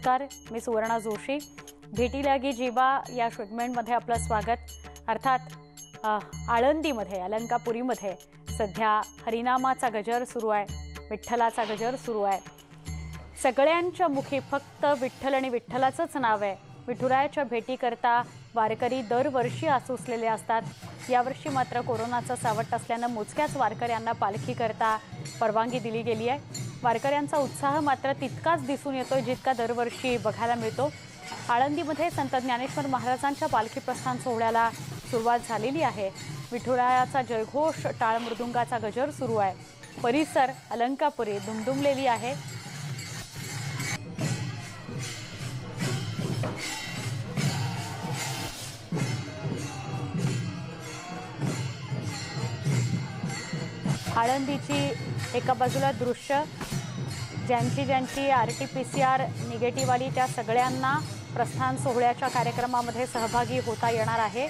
नमस्कार मी सुवर्णा जोशी. भेटीलागी जीवा या सेगमेंटमध्ये आपलं स्वागत. अर्थात आळंदीमध्ये अलंकापुरीमध्ये सध्या हरिनामाचा गजर सुरू आहे विठ्ठलाचा गजर सुरू आहे. सगळ्यांच्या मुखी फक्त विठ्ठल आणि विठ्ठलाचंच नाव आहे. विठुरायाच्या भेटीकरता वारकरी दरवर्षी आसुसलेले असतात. यावर्षी मात्र कोरोनाचं सावट असल्यानं मोजक्याच वारकऱ्यांना पालखीकरता परवानगी दिली गेली आहे. वारकऱ्यांचा उत्साह मात्र तितकाच दिसून येतो जितका दरवर्षी बघायला मिळतो. आळंदीमध्ये संत ज्ञानेश्वर महाराजांच्या पालखी प्रस्थान सोहळ्याला सुरुवात झालेली आहे. विठुरायाचा जयघोष टाळमृदुंगाचा गजर सुरू आहे. परिसर अलंकापुरी दुमदुमलेली आहे. आळंदीची एका बाजूला दृश्य ज्यांची ज्यांची R T P C R negative आली त्या सगळ्यांना प्रस्थान सोहळ्याच्या कार्यक्रमामध्ये सहभागी होता येणार आहे.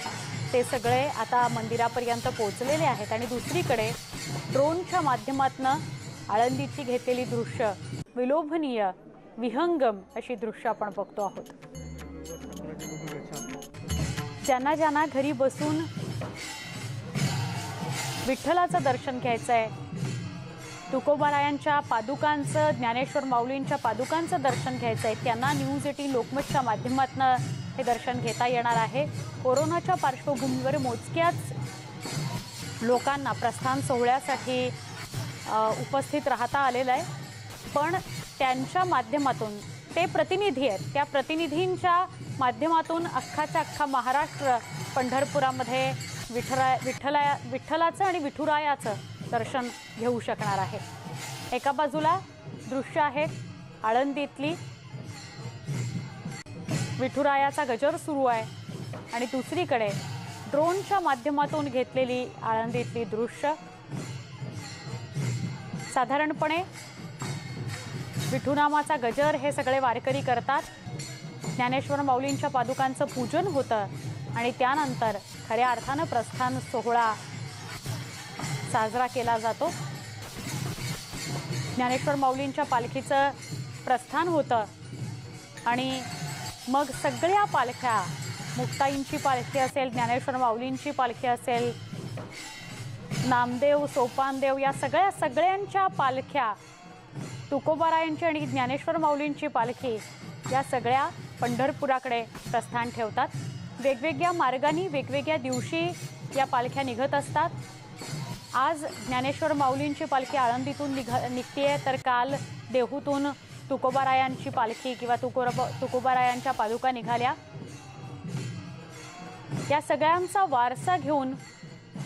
ते सगळे आता मंदिरापर्यंत पोहोचलेले आहेत. आणि दुसरीकडे ड्रोनच्या माध्यमातून आळंदीची घेतलेली दृश्य विलोभनीय विहंगम अशी दृश्य आपण बघतो आहोत. ज्यांना ज्यांना घरी बसून विठ्ठलाचं दर्शन घ्यायचं आहे तुकोबारायांच्या पादुकांचं ज्ञानेश्वर माऊलींच्या पादुकांचं दर्शन घ्यायचं आहे त्यांना न्यूज एटीन लोकमतच्या माध्यमातून हे दर्शन घेता येणार आहे. कोरोनाच्या पार्श्वभूमीवर मोजक्याच लोकांना प्रस्थान सोहळ्यासाठी उपस्थित राहता आलेलं आहे. पण त्यांच्या माध्यमातून ते प्रतिनिधी आहेत. त्या प्रतिनिधींच्या माध्यमातून अख्खाच्या अख्खा महाराष्ट्र पंढरपुरामध्ये विठराय विठ्ठलाया विठ्ठलाचं आणि विठुरायाचं दर्शन घेऊ शकणार आहे. एका बाजूला दृश्य आहेत आळंदीतली. विठुरायाचा गजर सुरू आहे आणि दुसरीकडे ड्रोनच्या माध्यमातून घेतलेली आळंदीतली दृश्य. साधारणपणे विठुनामाचा गजर हे सगळे वारकरी करतात. ज्ञानेश्वर माऊलींच्या पादुकांचं पूजन होतं आणि त्यानंतर खऱ्या अर्थानं प्रस्थान सोहळा साजरा केला जातो. ज्ञानेश्वर माऊलींच्या पालखीचं प्रस्थान होतं. आणि मग सगळ्या पालख्या मुक्ताईंची पालखी असेल ज्ञानेश्वर माऊलींची पालखी असेल नामदेव सोपानदेव या सगळ्या सगळ्यांच्या पालख्या तुकोबारायांची आणि ज्ञानेश्वर माऊलींची पालखी या सगळ्या पंढरपुराकडे प्रस्थान ठेवतात. वेगवेगळ्या मार्गाने वेगवेगळ्या दिवशी या पालख्या निघत असतात. आज ज्ञानेश्वर माऊलींची पालखी आळंदीतून निघ आहे तर काल देहूतून तुकोबारायांची पालखी किंवा तुकोर तुकोबारायांच्या पादुका निघाल्या. या सगळ्यांचा वारसा घेऊन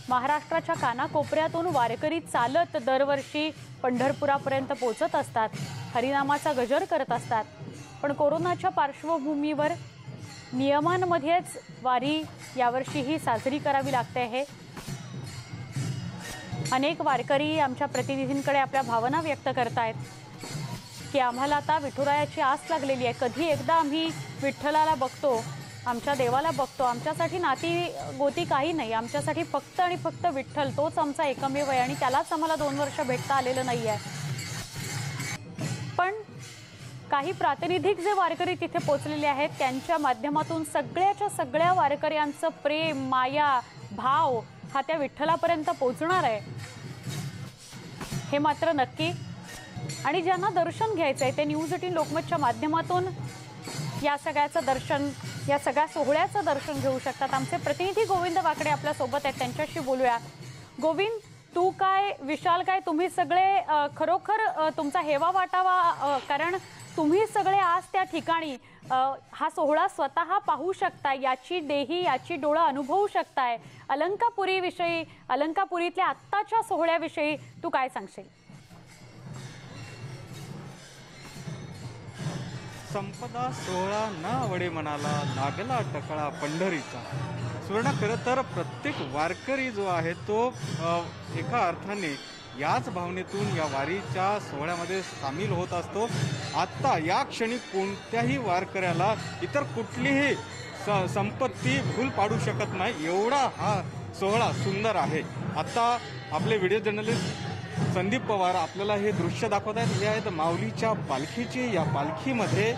महाराष्ट्राच्या कानाकोपऱ्यातून वारकरी चालत दरवर्षी पंढरपुरापर्यंत पोचत असतात. हरिनामाचा गजर करत असतात. पण कोरोनाच्या पार्श्वभूमीवर नियमांमध्येच वारी यावर्षीही साजरी करावी लागते आहे. अनेक वारकरी आमच्या प्रतिनिधींकडे आपल्या भावना व्यक्त करतायत की आम्हाला आता विठुरायाची आस लागलेली आहे. कधी एकदा आम्ही विठ्ठलाला बघतो आमच्या देवाला बघतो आमच्यासाठी नाती गोती काही नाही आमच्यासाठी फक्त आणि फक्त विठ्ठल तोच आमचा एकमेव आहे आणि त्यालाच आम्हाला दोन वर्ष भेटता आलेलं नाही आहे. काही प्रातिनिधिक जे वारकरी तिथे पोचलेले आहेत त्यांच्या माध्यमातून सगळ्याच्या सगळ्या वारकऱ्यांचं प्रेम माया भाव हा त्या विठ्ठलापर्यंत पोचणार आहे. हे मात्र नक्की. आणि ज्यांना दर्शन घ्यायचं आहे ते न्यूज एटीन लोकमतच्या माध्यमातून या सगळ्याचं दर्शन या सगळ्या सोहळ्याचं दर्शन घेऊ शकतात. आमचे प्रतिनिधी गोविंद वाकडे आपल्यासोबत आहेत त्यांच्याशी बोलूया. गोविंद तू काय विशाल काय तुम्ही सगळे खरोखर तुमचा हेवा वाटावा कारण तुम्ही सगळे आज त्या ठिकाणी हा सोहळा स्वतः पाहू शकताय याची देही याची डोळं अनुभवू शकताय. अलंकापुरीविषयी अलंकापुरीतल्या आत्ताच्या सोहळ्याविषयी तू काय सांगशील? संपदा सोहळा ना आवडे म्हणाला लागला टकळा पंढरीचा. सुवर्ण खरं तर प्रत्येक वारकरी जो आहे तो एका अर्थाने याच भावनेतून या वारीच्या सोहळ्यामध्ये सामील होत असतो. आत्ता या क्षणी कोणत्याही वारकऱ्याला इतर कुठलीही स संपत्ती भूल पाडू शकत नाही. एवढा हा सोहळा सुंदर आहे. आत्ता आपले व्हिडिओ जर्नलिस्ट संदीप पवार आपल्याला हे दृश्य दाखवत आहेत हे आहेत माऊलीच्या पालखीची या पालखीमध्ये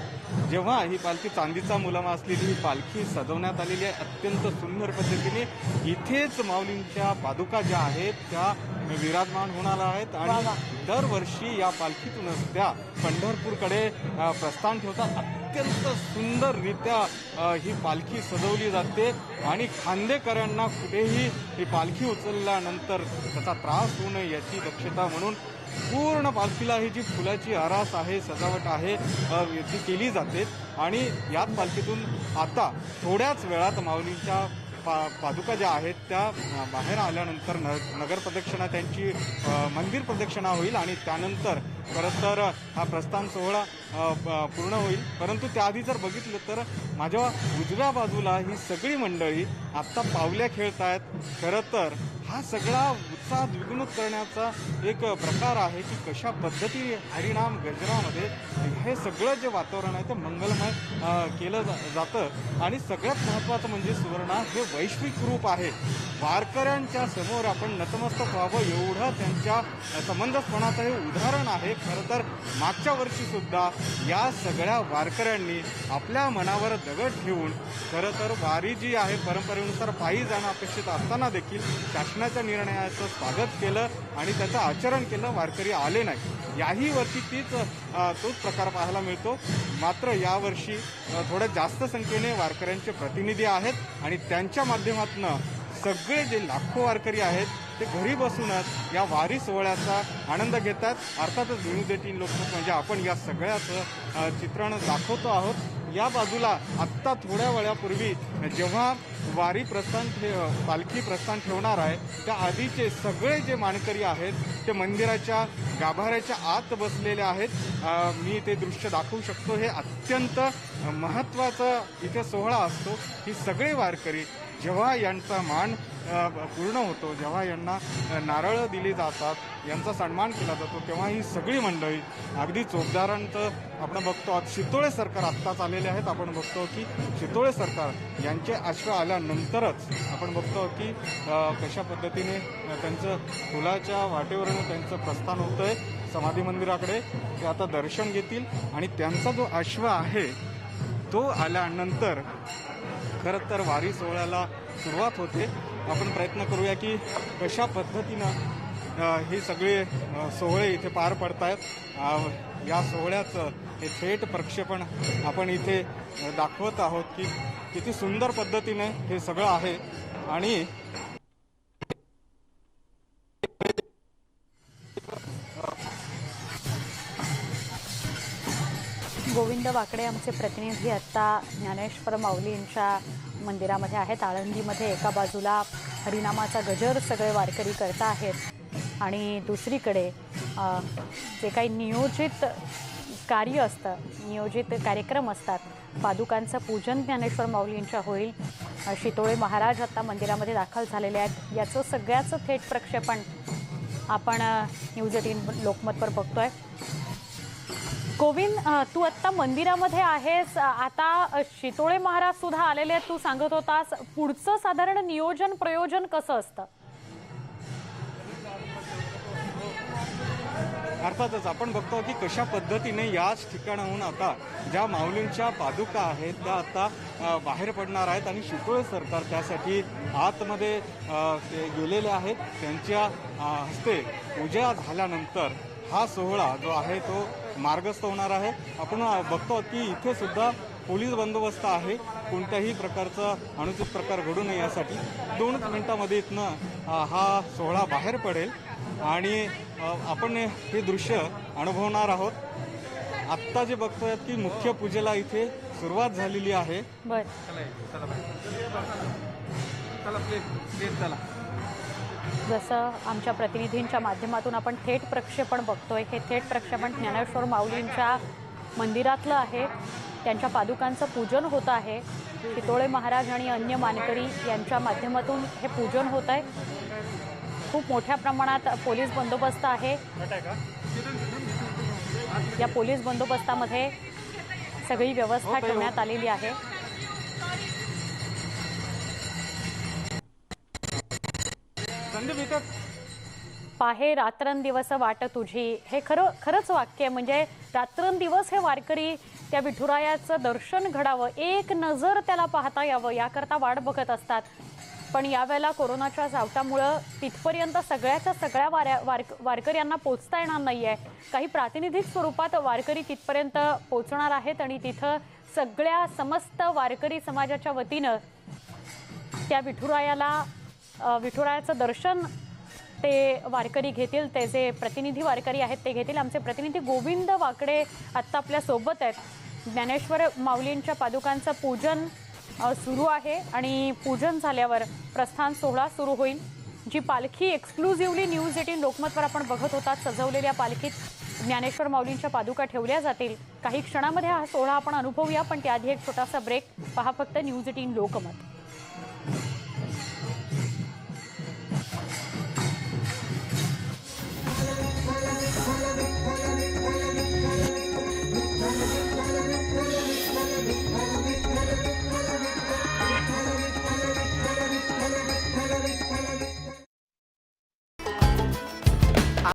जेव्हा ही पालखी चांदीचा मुलामा असलेली ही पालखी सजवण्यात आलेली आहे. अत्यंत सुंदर पद्धतीने इथेच माऊलींच्या पादुका ज्या आहेत त्या विराजमान होणार आहेत. आणि. दरवर्षी या पालखीतूनच त्या पंढरपूरकडे प्रस्थान ठेवतात. अत्यंत सुंदररित्या ही पालखी सजवली जाते. आणि खांदेकरांना कुठेही ही पालखी उचलल्यानंतर त्याचा त्रास होऊ नये याची दक्षता म्हणून पूर्ण पालखीला ही जी फुलाची आरास आहे सजावट आहे ती केली जाते. आणि याच पालखीतून आता थोड्याच वेळात माऊलींच्या पा पादुका ज्या आहेत त्या बाहेर आल्यानंतर न नगर प्रदक्षिणा त्यांची मंदिर प्रदक्षिणा होईल आणि त्यानंतर खरं तर हा प्रस्थान सोहळा प- पूर्ण होईल. परंतु त्याआधी जर बघितलं तर माझ्या उजव्या बाजूला ही सगळी मंडळी आत्ता पावल्या खेळत आहेत खरं तर हा सगळा उत्साह द्विगुणित करण्याचा एक प्रकार आहे की कशा पद्धती हरिणाम गजरामध्ये हे सगळं जे वातावरण आहे ते मंगलमय केलं जा- जातं. आणि सगळ्यात महत्त्वाचं म्हणजे सुवर्णा हे वैश्विक रूप आहे. वारकऱ्यांच्या समोर आपण नतमस्तक व्हावं एवढं त्यांच्या समंजसपणाचं हे उदाहरण आहे. खरं तर मागच्या वर्षीसुद्धा या सगळ्या वारकऱ्यांनी आपल्या मनावर दगड ठेवून खरं तर वारी जी आहे परंपरेनुसार पायी जाणं अपेक्षित असताना देखील शासनाच्या निर्णयाचं स्वागत केलं आणि त्याचं आचरण केलं वारकरी आले नाही. याही वर्षी तीच तोच प्रकार पाहायला मिळतो. मात्र यावर्षी थोड्या जास्त संख्येने वारकऱ्यांचे प्रतिनिधी आहेत आणि त्यांच्या माध्यमातून सगळे जे लाखो वारकरी आहेत ते घरी बसूनच या वारी सोहळ्याचा आनंद घेतात. अर्थातच न्यूज एटीन लोकमत म्हणजे आपण या सगळ्याचं चित्रण दाखवतो आहोत. या बाजूला आत्ता थोड्या वेळापूर्वी जेव्हा वारी प्रस्थान ठे पालखी प्रस्थान ठेवणार आहे त्या आधीचे सगळे जे मानकरी आहेत ते मंदिराच्या गाभाऱ्याच्या आत बसलेले आहेत. मी ते दृश्य दाखवू शकतो. हे अत्यंत महत्त्वाचा इथे सोहळा असतो. ही सगळे वारकरी जेव्हा यांचा मान पूर्ण होतो जेव्हा यांना नारळं दिली जातात यांचा सन्मान केला जातो तेव्हा ही सगळी मंडळी अगदी चोपदारांचं आपण बघतो आहोत शितोळे सरकार आत्ताच आलेले आहेत आपण बघतो की शितोळे सरकार यांचे अश्व आल्यानंतरच आपण बघतो की कशा पद्धतीने त्यांचं फुलाच्या वाटेवरून त्यांचं प्रस्थान होतं आहे समाधी मंदिराकडे. ते आता दर्शन घेतील आणि त्यांचा जो अश्व आहे तो आल्यानंतर खरं तर वारी सोहळ्याला सुरुवात होते. आपण प्रयत्न करूया की कशा पद्धतीनं ही सगळे सोहळे इथे पार पडत आहेत या सोहळ्याचं हे थेट प्रक्षेपण आपण इथे दाखवत आहोत की किती सुंदर पद्धतीने हे सगळं आहे. आणि गोविंद वाकडे आमचे प्रतिनिधी आत्ता ज्ञानेश्वर माऊलींच्या मंदिरामध्ये आहेत. आळंदीमध्ये एका बाजूला हरिनामाचा गजर सगळे वारकरी करत आहेत. आणि दुसरीकडे जे काही नियोजित कार्य असतं नियोजित कार्यक्रम असतात पादुकांचं पूजन ज्ञानेश्वर माऊलींच्या होईल. शितोळे महाराज आता मंदिरामध्ये दाखल झालेले आहेत. याचं सगळ्याचं थेट प्रक्षेपण आपण न्यूज एटीन लोकमतवर बघतोय. गोविंद तू आत्ता मंदिरामध्ये आहेस. आता शितोळे महाराज सुद्धा आलेले आहेत. तू सांगत होतास पुढचं साधारण नियोजन प्रयोजन कसं असतं? अर्थातच आपण बघतो की कशा पद्धतीने याच ठिकाणाहून आता ज्या माऊलींच्या पादुका आहेत त्या आता बाहेर पडणार आहेत आणि शितोळे सरकार त्यासाठी आतमध्ये ते गेलेले आहेत. त्यांच्या हस्ते पूजा झाल्यानंतर हा सोहळा जो आहे तो मार्गस्थ होणार आहे आपण बघतो की इथे सुद्धा पोलीस बंदोबस्त आहे कोणत्याही प्रकारचा अनुचित प्रकार घडू नये यासाठी दोनच मिनिटामध्ये इथनं हा सोहळा बाहेर पडेल आणि आपण हे दृश्य अनुभवणार आहोत आत्ता जे बघतोय की मुख्य पूजेला इथे सुरुवात झालेली आहे बर जसं आमच्या प्रतिनिधींच्या माध्यमातून आपण थेट प्रक्षेपण बघतोय. हे थेट प्रक्षेपण ज्ञानेश्वर माऊलींच्या मंदिरातलं आहे. त्यांच्या पादुकांचं पूजन होत आहे. चितोळे महाराज आणि अन्य मानकरी यांच्या माध्यमातून हे पूजन होत आहे. खूप मोठ्या प्रमाणात पोलीस बंदोबस्त आहे. या पोलीस बंदोबस्तामध्ये सगळी व्यवस्था ठेवण्यात आलेली आहे. पाहे रात्रंदिवस वाट तुझी. हे खरं खरंच वाक्य आहे. म्हणजे रात्रंदिवस हे वारकरी त्या विठुरायाचं दर्शन घडावं. एक नजर त्याला पाहता यावं याकरता वाट बघत असतात. पण यावेळेला कोरोनाच्या सावटामुळं तिथपर्यंत सगळ्याच्या सगळ्या वाऱ्या वार वारकऱ्यांना पोचता येणार नाही आहे काही प्रातिनिधिक स्वरूपात वारकरी तिथपर्यंत पोचणार आहेत आणि तिथं सगळ्या समस्त वारकरी समाजाच्या वतीनं त्या विठुरायाला विठुरायाचं दर्शन ते वारकरी घेतील ते जे प्रतिनिधी वारकरी आहेत ते घेतील. आमचे प्रतिनिधी गोविंद वाकडे आत्ता आपल्यासोबत आहेत. ज्ञानेश्वर माऊलींच्या पादुकांचं पूजन सुरू आहे आणि पूजन झाल्यावर प्रस्थान सोहळा सुरू होईल. जी पालखी एक्सक्लुझिव्हली न्यूज एटीन लोकमतवर आपण बघत होतात सजवलेल्या पालखीत ज्ञानेश्वर माऊलींच्या पादुका ठेवल्या जातील. काही क्षणामध्ये हा सोहळा आपण अनुभवूया पण त्याआधी एक छोटासा ब्रेक पहा फक्त न्यूज एटीन लोकमत.